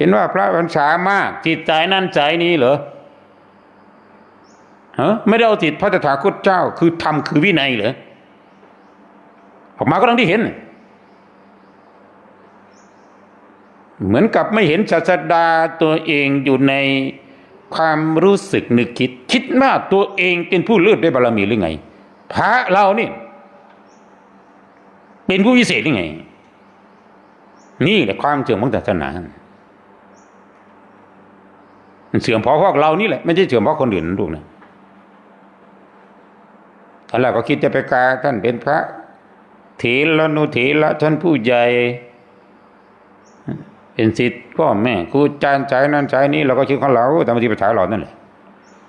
เห็นว่าพระพรรษามาก จิตใจนั่นใจนี้เหรอฮะไม่ได้เอาจิตพระตถาคตเจ้า คือธรรมคือวินัยเหรอออกมาก็ต้องที่เห็น เหมือนกับไม่เห็นศาสดาตัวเองอยู่ในความรู้สึกนึกคิด คิดว่าตัวเองเป็นผู้เลือดด้วยบารมีหรือไง พระเรานี่ เป็นผู้วิเศษหรือไง นี่แหละความเสื่อมของศาสนา มันเสื่อมเพราะพวกเรานี่แหละไม่ใช่เสื่อมเพราะคนอื่นนะลูกนะท่านแรกก็คิดจะไปกาท่านเป็นพระเถรนุเถระท่านผู้ใหญ่ เป็นสิทธิ์พ่อแม่ครูอาจารย์ใจนั้นใจนี้เราก็คิดของเราทำมางที่ประชาเรานั่นแหละ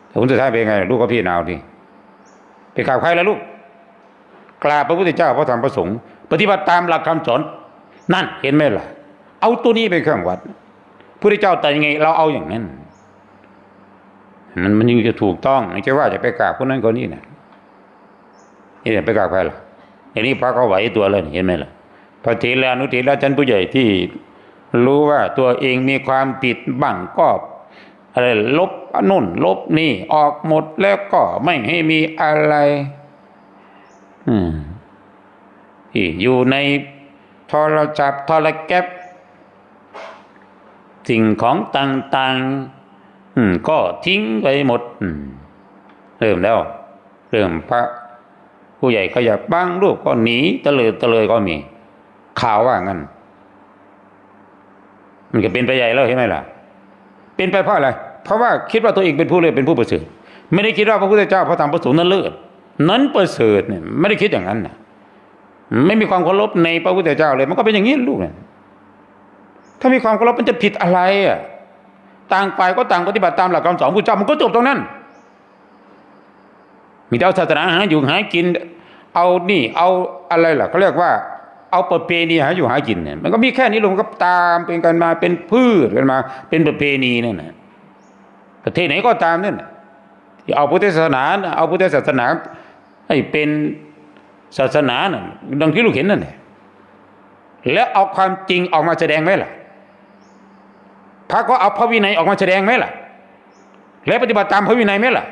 แต่ผลสุดท้ายเป็นไง ลูกก็พี่นาวทีไปกราบใครแล้วลูกกราบพระพุทธเจ้าพระธรรมพระสงฆ์ปฏิบัติตามหลักคำสอนนั่นเห็นไหมล่ะ เอาตัวนี้เป็นเครื่องวัดพระพุทธเจ้าแต่ยังไง เราเอาอย่างนั้น มันมันยังจะถูกต้องไม่ใช่ว่าจะไปกราบคนนั้นคนนี้นะนี่ไปกราบใครล่ะอย่างนี้พระเขาไหวตัวเลยเห็นไหมล่ะพระเถรานุเถระชั้นผู้ใหญ่ที่รู้ว่าตัวเองมีความผิดบ้างก็อะไรลบนุ่น ลบนี่ออกหมดแล้วก็ไม่ให้มีอะไร อืมที่อยู่ในโทรศัพท์โทรแก๊ปสิ่งของต่าง ๆ อืม ก็ทิ้งไปหมด อืม เริ่มแล้ว เริ่มพระผู้ใหญ่ขยับบางรูปก็หนีตะเลยตะเลยก็มีข่าวว่างั้นมันก็เป็นไปใหญ่แล้วใช่ไหมล่ะ เป็นไปเพราะอะไร เพราะว่าคิดว่าตัวเองเป็นผู้เลิศเป็นผู้ประเสริฐไม่ได้คิดว่าพระพุทธเจ้าพระธรรมพระสงฆ์นั้นเลิศนั้นประเสริฐเนี่ยไม่ได้คิดอย่างนั้นนะไม่มีความเคารพในพระพุทธเจ้าเลย มันก็เป็นอย่างนี้ลูกเนี่ยถ้ามีความเคารพมันจะผิดอะไรอะ ต่างฝ่ายก็ต่างปฏิบัติตามหลักคำสอนพระเจ้ามันก็จบตรงนั้น มีแต่เอาศาสนาหาอยู่หากิน เอานี่เอาอะไรล่ะเขาเรียกว่า เอาประเพณีหาอยู่หากินเนี่ยมันก็มีแค่นี้ลงก็ตามเป็นกันมาเป็นพืชกันมา เป็นประเพณีนั่นนะประเทศไหนก็ตามนั่นน่ะที่เอาพุทธศาสนา เอาพุทธศาสนาให้เป็นศาสนาน่ะดังที่ลูกเห็นนั่นแหละแล้วเอาความจริงออกมาแสดงไหมล่ะ พระก็เอาพระวินัยออกมาแสดงไหมล่ะ แล้วปฏิบัติตามพระวินัยไหมล่ะ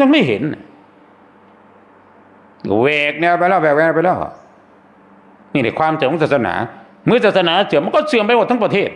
ยังไม่เห็นเวกเนี่ยไปแล้วแหวกแนวไปแล้ว นี่แหละความเสื่อมของศาสนา เมื่อศาสนาเสื่อมมันก็เสื่อมไปหมดทั้งประเทศ